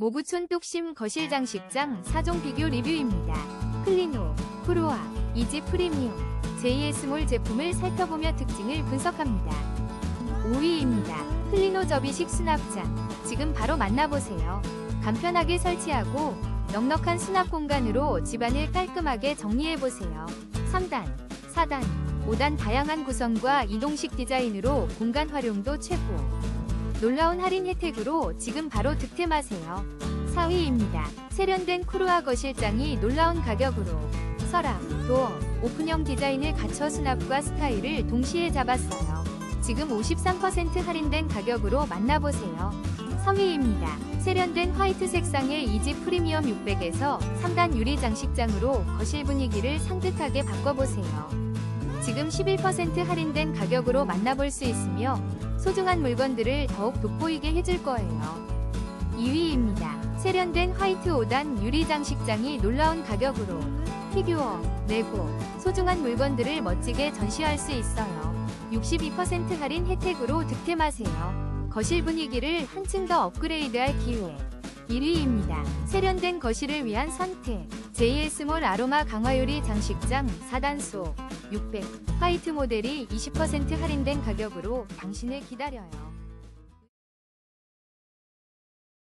모구촌 똑심 거실 장식장 4종 비교 리뷰입니다. 클리노, 프로아, 이지 프리미엄, JS몰 제품을 살펴보며 특징을 분석합니다. 5위입니다. 클리노 접이식 수납장. 지금 바로 만나보세요. 간편하게 설치하고 넉넉한 수납 공간으로 집안을 깔끔하게 정리해보세요. 3단, 4단, 5단 다양한 구성과 이동식 디자인으로 공간 활용도 최고. 놀라운 할인 혜택으로 지금 바로 득템하세요. 4위입니다. 세련된 쿠루아 거실장이 놀라운 가격으로 서랍, 도어, 오픈형 디자인을 갖춰 수납과 스타일을 동시에 잡았어요. 지금 53% 할인된 가격으로 만나보세요. 3위입니다. 세련된 화이트 색상의 이지 프리미엄 600에서 3단 유리 장식장으로 거실 분위기를 상득하게 바꿔보세요. 지금 11% 할인된 가격으로 만나볼 수 있으며 소중한 물건들을 더욱 돋보이게 해줄 거예요. 2위입니다. 세련된 화이트 5단 유리 장식장이 놀라운 가격으로 피규어, 레고, 소중한 물건들을 멋지게 전시할 수 있어요. 62% 할인 혜택으로 득템하세요. 거실 분위기를 한층 더 업그레이드할 기회. 1위입니다. 세련된 거실을 위한 선택. JS몰 아로마 강화유리 장식장 4단소 600 화이트 모델이 20% 할인된 가격으로 당신을 기다려요.